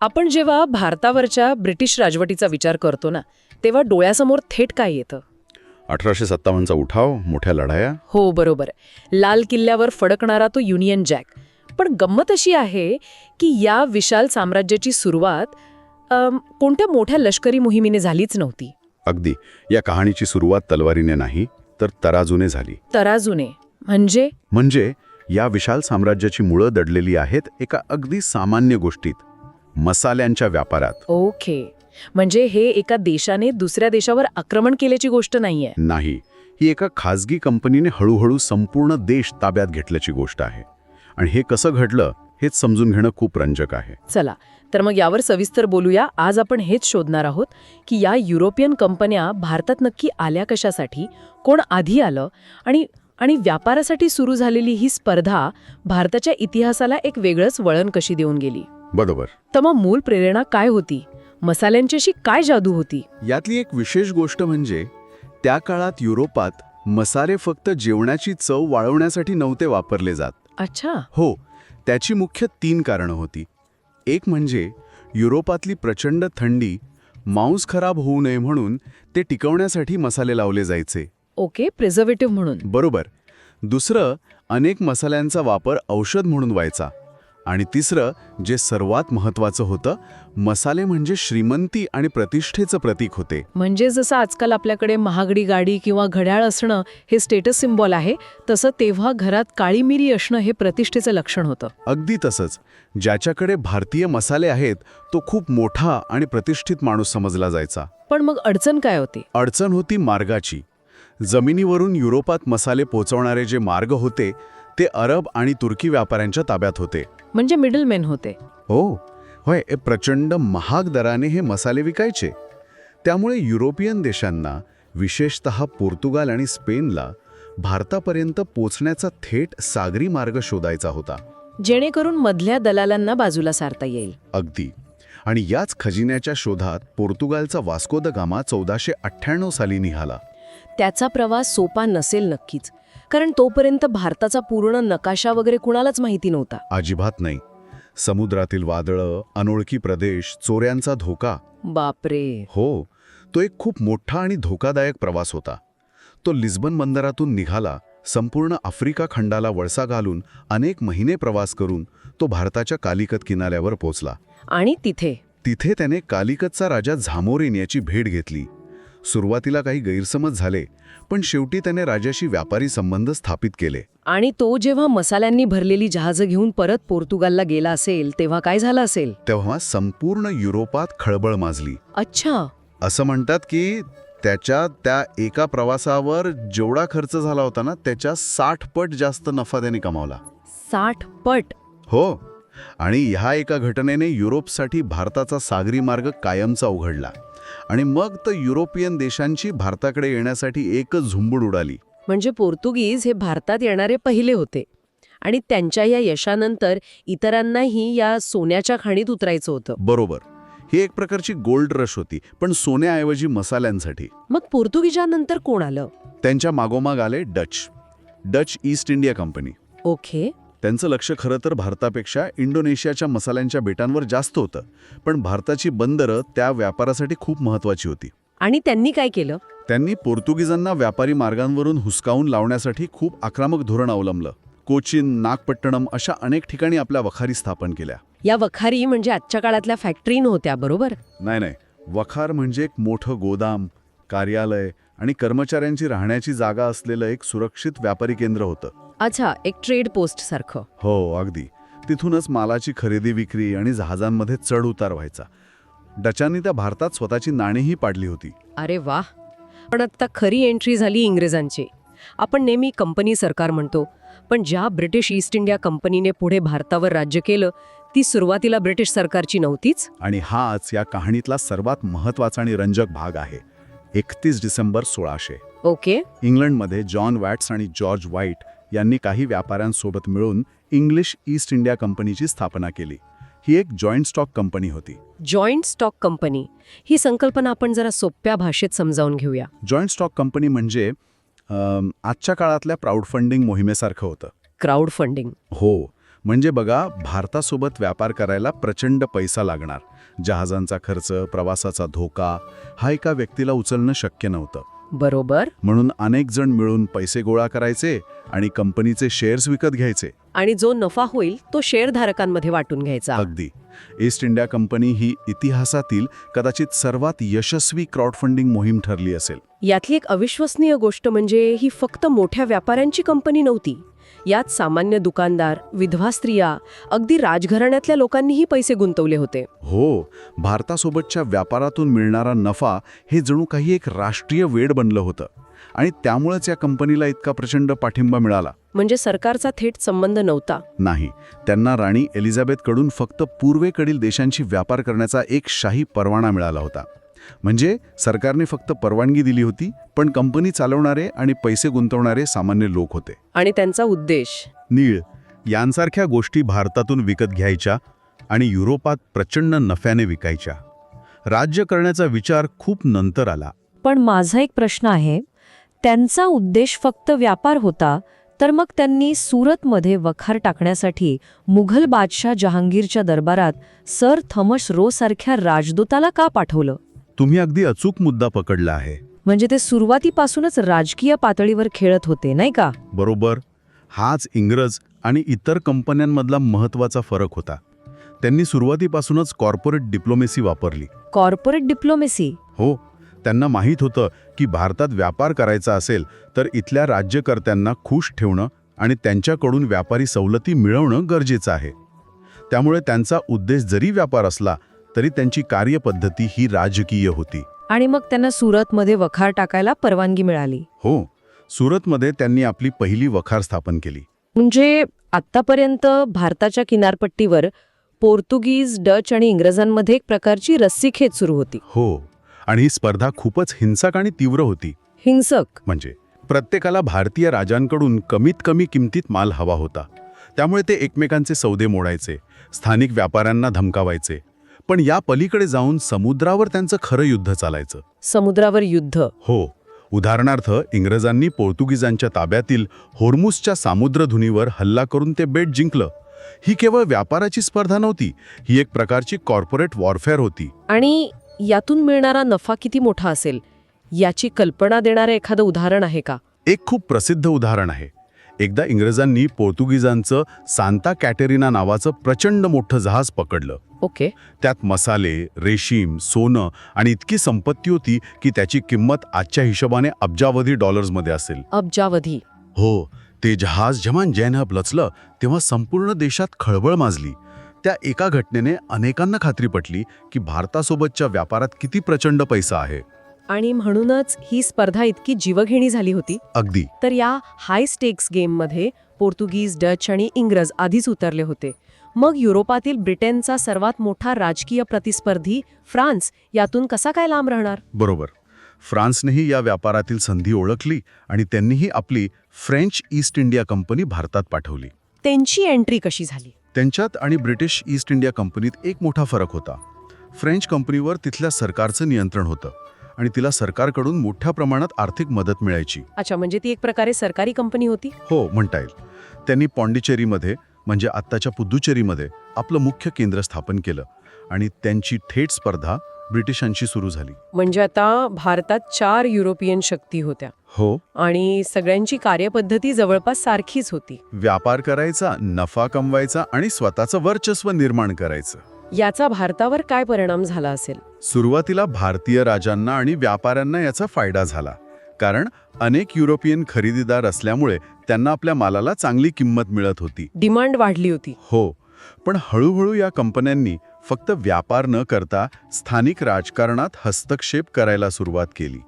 आपण जेव्हा भारतावरच्या ब्रिटिश राजवटीचा विचार करतो ना तेव्हा डोळ्यासमोर थेट काय येतं? अठराशे सत्तावन्नचा उठाव मोठ्या लढाया. हो बरोबर. लाल किल्ल्यावर फडकणारा तो युनियन जॅक पण गंमत अशी आहे की या विशाल साम्राज्याची सुरुवात अम, कोणत्या मोठ्या लष्करी मोहिमेने झालीच नव्हती? अगदी. या कहाणीची सुरुवात तलवारीने नाही तर तराजूने झाली. तराजूने. म्हणजे? म्हणजे या विशाल साम्राज्याची मुळं दडलेली आहेत एका अगदी सामान्य गोष्टीत. मसाल्यांच्या व्यापारात. ओके. म्हणजे हे एका देशाने दुसऱ्या देशावर आक्रमण केल्याची गोष्ट नाहीये. नाही ही एका खाजगी कंपनीने हळूहळू संपूर्ण देश ताब्यात घेतल्याची गोष्ट आहे. आणि हे कसं घडलं हेच समजून घेणं खूप रंजक आहे. चला तर मग यावर सविस्तर बोलूया. आज आपण हेच शोधणार आहोत की या युरोपियन कंपन्या भारतात नक्की आल्या कशासाठी कोण आधी आलं आणि आणि व्यापारासाठी सुरू झालेली ही स्पर्धा भारताच्या इतिहासाला एक वेगळंच वळण कशी देऊन गेली? बरोबर. तर मग मूळ प्रेरणा काय होती? मसाल्यांची अशी काय जादू होती? यातली एक विशेष गोष्ट म्हणजे त्या काळात युरोपात मसाले फक्त जेवणाची चव वाळवण्यासाठी नव्हते वापरले जात. अच्छा. हो त्याची मुख्य तीन कारणं होती. एक म्हणजे युरोपातली प्रचंड थंडी मांस खराब होऊ नये म्हणून ते टिकवण्यासाठी मसाले लावले जायचे. ओके प्रिझर्वेटिव्ह म्हणून. बरोबर. दुसरं अनेक मसाल्यांचा वापर औषध म्हणून व्हायचा. आणि तिसरं जे सर्वात महत्त्वाचं होतं मसाले म्हणजे श्रीमंती आणि प्रतिष्ठेचं प्रतीक होते. म्हणजे जसं आजकाल आपल्याकडे महागडी गाडी किंवा घड्याळ असणं हे स्टेटस सिम्बॉल आहे तसं तेव्हा घरात काळी मिरी असणं हे प्रतिष्ठेचं लक्षण होतं. अगदी तसंच. ज्याच्याकडे भारतीय मसाले आहेत तो खूप मोठा आणि प्रतिष्ठित माणूस समजला जायचा. पण मग अडचण काय होती? अडचण होती मार्गाची. जमिनीवरून युरोपात मसाले पोचवणारे जे मार्ग होते ते अरब आणि तुर्की व्यापाऱ्यांच्या ताब्यात होते. म्हणजे मिडलमॅन होते. हो होय प्रचंड महाग दराने हे मसाले विकायचे. त्यामुळे युरोपियन देशांना विशेषत पोर्तुगाल आणि स्पेनला भारतापर्यंत पोचण्याचा थेट सागरी मार्ग शोधायचा होता. जेणेकरून मधल्या दलालांना बाजूला सारता येईल. अगदी. आणि याच खजिन्याच्या शोधात पोर्तुगालचा वास्को द गामा चौदाशे अठ्ठ्याण्णव साली निघाला. त्याचा प्रवास सोपा नसेल नक्कीच. कारण तोपर्यंत भारताचा पूर्ण नकाशा वगैरे कुणालाच माहिती नव्हता. अजिबात नाही. समुद्रातील वादळं अनोळखी प्रदेश चोऱ्यांचा धोका. बापरे. हो तो एक खूप मोठा आणि धोकादायक प्रवास होता. तो लिस्बन बंदरातून निघाला संपूर्ण आफ्रिका खंडाला वळसा घालून अनेक महिने प्रवास करून तो भारताच्या कालिकत किनाऱ्यावर पोचला आणि तिथे? तिथे त्याने कालिकतचा राजा झामोरीन याची भेट घेतली. सुरुवातीला काही गैरसमज झाले पण शेवटी त्याने राजाशी व्यापारी संबंध स्थापित केले. आणि तो जेव्हा मसाल्यांनी भरलेली जहाजं घेऊन परत पोर्तुगालला गेला असेल तेव्हा काय झालं असेल? तेव्हा संपूर्ण युरोपात खळबळ माजली. अच्छा. असं म्हणतात की त्याच्या त्या एका प्रवासावर जेवढा खर्च झाला होता ना त्याच्या साठ पट जास्त नफा त्याने कमावला. साठ पट? हो. आणि ह्या एका घटनेने युरोपसाठी भारताचा सागरी मार्ग कायमचा उघडला. आणि मग तर युरोपियन देशांची भारताकडे येण्यासाठी एकच झुंबड उडाली. म्हणजे पोर्तुगीज हे भारतात येणारे पहिले होते. आणि त्यांच्या या यशानंतर इतरांनाही या सोन्याच्या खाणीत उतरायचं होतं. बरोबर. ही एक प्रकारची गोल्ड रश होती पण सोन्याऐवजी मसाल्यांसाठी. मग पोर्तुगीजानंतर कोण आलं? त्यांच्या मागोमाग आले Dutch. Dutch East India Company. Okay. त्यांचं लक्ष खरं तर भारतापेक्षा इंडोनेशियाच्या मसाल्यांच्या बेटांवर जास्त होतं. पण भारताची बंदरं त्या व्यापारासाठी खूप महत्वाची होती. आणि त्यांनी काय केलं? त्यांनी पोर्तुगीजांना व्यापारी मार्गांवरून हुसकावून लावण्यासाठी खूप आक्रमक धोरण अवलंबलं. कोचीन नागपट्टणम अशा अनेक ठिकाणी आपल्या वखारी स्थापन केल्या. या वखारी म्हणजे आजच्या काळातल्या फॅक्टरी नव्हत्या बरोबर? नाही नाही. वखार म्हणजे एक मोठं गोदाम कार्यालय आणि कर्मचाऱ्यांची राहण्याची जागा असलेलं एक सुरक्षित व्यापारी केंद्र होतं. अच्छा एक ट्रेड पोस्ट सारखं. हो अगदी. तिथूनच मालाची खरेदी विक्री आणि जहाजांमध्ये चढ उतार व्हायचा. डचांनी त्या भारतात स्वतःची नाणीही पाडली होती. अरे वा पण आता खरी एंट्री झाली इंग्रजांची. आपण नेहमी कंपनी सरकार म्हणतो पण ज्या ब्रिटिश ईस्ट इंडिया कंपनीने पुढे भारतावर राज्य केलं ती सुरुवातीला ब्रिटिश सरकारची नव्हतीच? आणि हाच या कहाणीतला सर्वात महत्त्वाचा आणि रंजक भाग आहे. एकतीस डिसेंबर सोळाशे. ओके. इंग्लंडमध्ये जॉन वॅट्स आणि जॉर्ज व्हाईट यांनी काही व्यापाऱ्यांसोबत मिळून इंग्लिश ईस्ट इंडिया कंपनीची स्थापना केली. ही एक जॉईंट स्टॉक कंपनी होती. Joint stock company. ही संकल्पना आपण जरा सोप्या भाषेत समजावून घेऊया. जॉईंट स्टॉक कंपनी म्हणजे आजच्या काळातल्या प्राऊड फंडिंग मोहिमेसारखं होतं. Crowd funding. हो. म्हणजे बघा भारतासोबत व्यापार करायला प्रचंड पैसा लागणार. जहाजांचा खर्च प्रवासाचा धोका हा एका व्यक्तीला उचलणं शक्य नव्हतं. बरोबर. म्हणून अनेक जण मिळून पैसे गोळा करायचे आणि कंपनीचे शेअर्स विकत घ्यायचे. आणि जो नफा होईल तो शेअरधारकांमध्ये वाटून घ्यायचा. अगदी. ईस्ट इंडिया कंपनी ही इतिहासातील कदाचित सर्वात यशस्वी क्राउडफंडिंग मोहीम ठरली असेल. यातली एक अविश्वसनीय गोष्ट म्हणजे ही फक्त मोठ्या व्यापाऱ्यांची कंपनी नव्हती. यात सामान्य दुकानदार विधवा स्त्रिया अगदी राजघराण्यातल्या लोकांनीही पैसे गुंतवले होते. हो भारतासोबतच्या व्यापारातून मिळणारा नफा हे जणू काही एक राष्ट्रीय वेड बनलं होतं आणि त्यामुळेच या कंपनीला इतका प्रचंड पाठिंबा मिळाला. म्हणजे सरकारचा थेट संबंध नव्हता. नाही त्यांना राणी एलिझाबेथकडून फक्त पूर्वेकडील देशांशी व्यापार करण्याचा एक शाही परवाना मिळाला होता. म्हणजे सरकारने फक्त परवानगी दिली होती पण कंपनी चालवणारे आणि पैसे गुंतवणारे सामान्य लोक होते. आणि त्यांचा उद्देश? नीळ यांसारख्या गोष्टी भारतातून विकत घ्यायच्या आणि युरोपात प्रचंड नफ्याने विकायच्या. राज्य करण्याचा विचार खूप नंतर आला. पण माझा एक प्रश्न आहे त्यांचा उद्देश फक्त व्यापार होता तर मग त्यांनी सुरतमध्ये वखार टाकण्यासाठी मुघल बादशाह जहांगीरच्या दरबारात सर थॉमस रो सारख्या राजदूताला का पाठवलं? तुम्ही अगदी अचूक मुद्दा पकडला आहे. म्हणजे ते सुरुवातीपासूनच राजकीय पातळीवर खेळत होते नाही का? बरोबर. हाच इंग्रज आणि इतर कंपन्यांमधला महत्त्वाचा फरक होता. त्यांनी सुरुवातीपासूनच कॉर्पोरेट डिप्लोमेसी वापरली. Corporate diplomacy? हो. त्यांना माहीत होतं की भारतात व्यापार करायचा असेल तर इथल्या राज्यकर्त्यांना खुश ठेवणं आणि त्यांच्याकडून व्यापारी सवलती मिळवणं गरजेचं आहे. त्यामुळे त्यांचा उद्देश जरी व्यापार असला तरी त्यांची कार्यपद्धती ही राजकीय होती. आणि मग त्यांना सुरतमध्ये वखार टाकायला परवानगी मिळाली. हो सुरतमध्ये त्यांनी आपली पहिली वखार स्थापन केली. म्हणजे आत्तापर्यंत भारताच्या किनारपट्टीवर पोर्तुगीज डच आणि इंग्रजांमध्ये एक प्रकारची रस्सीखेच सुरू होती. हो आणि ही स्पर्धा खूपच हिंसक आणि तीव्र होती. हिंसक. म्हणजे प्रत्येकाला भारतीय राजांकडून कमीत कमी किमतीत माल हवा होता. त्यामुळे ते एकमेकांचे सौदे मोडायचे स्थानिक व्यापाऱ्यांना धमकावायचे पण या पलीकडे जाऊन समुद्रावर त्यांचं खरं युद्ध चालायचं. समुद्रावर युद्ध. हो. उदाहरणार्थ इंग्रजांनी पोर्तुगीजांच्या ताब्यातील होर्मुसच्या सामुद्रधुनीवर हल्ला करून ते बेट जिंकलं. ही केवळ व्यापाराची स्पर्धा नव्हती ही एक प्रकारची कॉर्पोरेट वॉरफेअर होती. आणि यातून मिळणारा नफा किती मोठा असेल याची कल्पना देणारं एखादं उदाहरण आहे का? एक खूप प्रसिद्ध उदाहरण आहे. एकदा इंग्रजांनी पोर्तुगीजांचं सांता कॅटेरिना नावाचं प्रचंड मोठं जहाज पकडलं. ओके. त्यात मसाले रेशीम सोनं आणि इतकी संपत्ती होती की त्याची किंमत आजच्या हिशोबाने अब्जावधी डॉलर्समध्ये असेल. अब्जावधी. हो ते जहाज जेव्हा जैनहब लचलं तेव्हा संपूर्ण देशात खळबळ माजली. त्या एका घटनेने अनेकांना खात्री पटली की भारतासोबतच्या व्यापारात किती प्रचंड पैसा आहे. आणि म्हणूनच ही स्पर्धा इतकी जीवघेणी झाली होती. अगदी. तर या हाय स्टेक्स गेममध्ये पोर्तुगीज डच आणि इंग्रज आधीच उतरले होते. मग युरोपातील ब्रिटनचा सर्वात मोठा राजकीय प्रतिस्पर्धी फ्रान्स यातून कसा काय लांब राहणार? बरोबर. फ्रान्सनेही या व्यापारातील संधी ओळखली आणि त्यांनीही आपली फ्रेंच ईस्ट इंडिया कंपनी भारतात पाठवली. त्यांची एंट्री कशी झाली? त्यांच्यात आणि ब्रिटिश ईस्ट इंडिया कंपनीत एक मोठा फरक होता. फ्रेंच कंपनीवर तिथल्या सरकारचं नियंत्रण होतं. आणि तिला सरकारकडून मोठ्या प्रमाणात आर्थिक मदत मिळायची. अच्छा म्हणजे ती एक प्रकारे सरकारी कंपनी होती? हो म्हणता येईल. त्यांनी पॉंडिचेरीमध्ये म्हणजे आत्ताच्या पुदुचेरीमध्ये आपलं मुख्य केंद्र स्थापन केलं आणि त्यांची थेट स्पर्धा ब्रिटिशांशी सुरू झाली. म्हणजे आता भारतात चार युरोपियन शक्ती होत्या. हो. आणि सगळ्यांची कार्यपद्धती जवळपास सारखीच होती. व्यापार करायचा नफा कमवायचा आणि स्वतःचं वर्चस्व निर्माण करायचं. याचा भारतावर काय परिणाम झाला असेल? सुरुवातीला भारतीय राजांना आणि व्यापाऱ्यांना याचा फायदा झाला. कारण अनेक युरोपियन खरेदीदार असल्यामुळे त्यांना आपल्या मालाला चांगली किंमत मिळत होती. डिमांड वाढली होती. हो पण हळूहळू या कंपन्यांनी फक्त व्यापार न करता स्थानिक राजकारणात हस्तक्षेप करायला सुरुवात केली.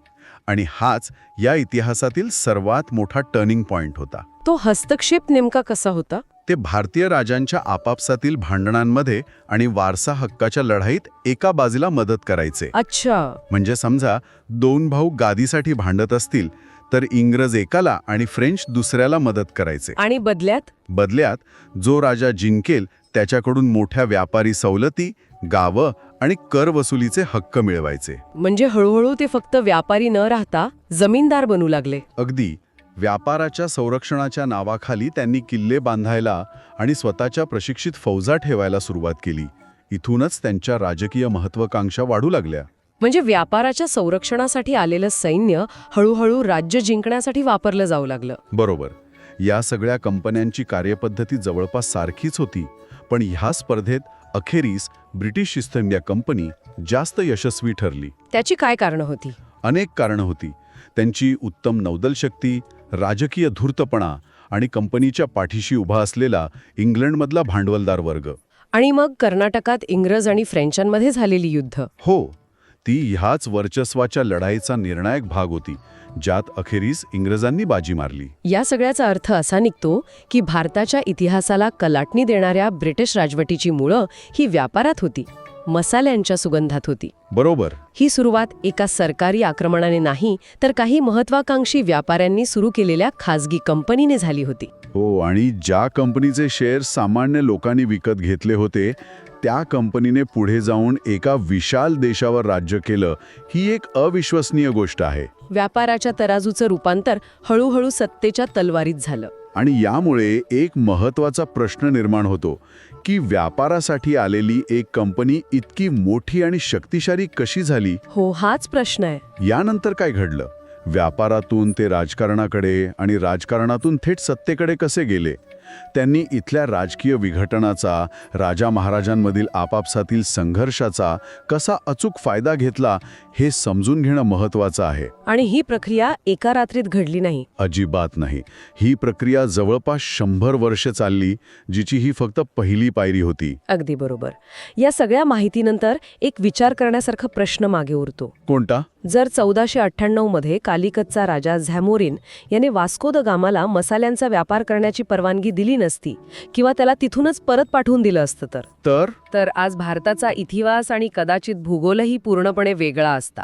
आणि हाच या इतिहासातील सर्वात मोठा टर्निंग पॉइंट होता. तो हस्तक्षेप नेमका कसा होता? ते भारतीय राजांच्या आपापसातील भांडणांमध्ये आणि वारसा हक्काच्या लढाईत एका बाजूला मदत करायचे. अच्छा. म्हणजे समजा दोन भाऊ गादीसाठी भांडत असतील तर इंग्रज एकाला आणि फ्रेंच दुसऱ्याला मदत करायचे. आणि बदल्यात? बदल्यात जो राजा जिंकेल त्याच्याकडून मोठ्या व्यापारी सवलती गावं आणि कर वसुलीचे हक्क मिळवायचे. म्हणजे हळूहळू ते फक्त व्यापारी न राहता जमीनदार बनू लागले. अगदी. व्यापाराच्या संरक्षणाच्या नावाखाली त्यांनी किल्ले बांधायला आणि स्वतःच्या प्रशिक्षित फौजा ठेवायला सुरुवात केली. इथूनच त्यांच्या राजकीय महत्वाकांक्षा वाढू लागल्या. म्हणजे व्यापाराच्या संरक्षणासाठी आलेलं सैन्य हळूहळू राज्य जिंकण्यासाठी वापरलं जाऊ लागलं. बरोबर. या सगळ्या कंपन्यांची कार्यपद्धती जवळपास सारखीच होती. पण ह्या स्पर्धेत अखेरीस ब्रिटिश ईस्ट इंडिया कंपनी जास्त यशस्वी ठरली. त्याची काय कारणं होती? अनेक कारणं होती. त्यांची उत्तम नौदल शक्ती राजकीय धूर्तपणा आणि कंपनीच्या पाठीशी उभा असलेला इंग्लंडमधला भांडवलदार वर्ग. आणि मग कर्नाटकात इंग्रज आणि फ्रेंचांमध्ये झालेली युद्ध. हो ती ह्याच वर्चस्वाच्या लढाईचा निर्णायक भाग होती ज्यात अखेरीस इंग्रजांनी बाजी मारली. या सगळ्याचा अर्थ असा निघतो की भारताच्या इतिहासाला कलाटणी देणाऱ्या ब्रिटिश राजवटीची मुळं ही व्यापारात होती. मसाल्यांच्या सुगंधात होती. बरोबर. ही सुरुवात एका सरकारी आक्रमणाने नाही तर काही महत्वाकांक्षी व्यापाऱ्यांनी सुरू केलेल्या खासगी कंपनीने झाली होती. हो आणि ज्या कंपनीचे शेअर सामान्य लोकांनी विकत घेतले होते त्या कंपनीने पुढे जाऊन एका विशाल देशावर राज्य केलं ही एक अविश्वसनीय गोष्ट आहे. व्यापाराच्या तराजूचं रूपांतर हळूहळू सत्तेच्या तलवारीत झालं. आणि यामुळे एक महत्त्वाचा प्रश्न निर्माण होतो की व्यापारासाठी आलेली एक कंपनी इतकी मोठी आणि शक्तिशाली कशी झाली? हो हाच प्रश्न आहे. यानंतर काय घडलं? व्यापारातून ते राजकारणाकडे आणि राजकारणातून थेट सत्तेकडे कसे गेले? त्यांनी इथल्या राजकीय विघटनाचा राजा महाराजांमधील आपापसातील संघर्षाचा कसा अचूक फायदा घेतला हे समजून घेणं महत्वाचं आहे. आणि ही प्रक्रिया एका रात्रीत घडली नाही. अजिबात नाही. ही प्रक्रिया जवळपास शंभर वर्ष चालली जिची ही फक्त पहिली पायरी होती. अगदी बरोबर. या सगळ्या माहितीनंतर एक विचार करण्यासारखा प्रश्न मागे उरतो. कोणता? जर चौदाशे अठ्ठ्याण्णवमध्ये कालिकतचा राजा झॅमोरिन याने वास्को द गामाला मसाल्यांचा व्यापार करण्याची परवानगी दिली नसती किंवा त्याला तिथूनच परत पाठवून दिलं असतं तर. तर? तर आज भारताचा इतिहास आणि कदाचित भूगोलही पूर्णपणे वेगळा असता.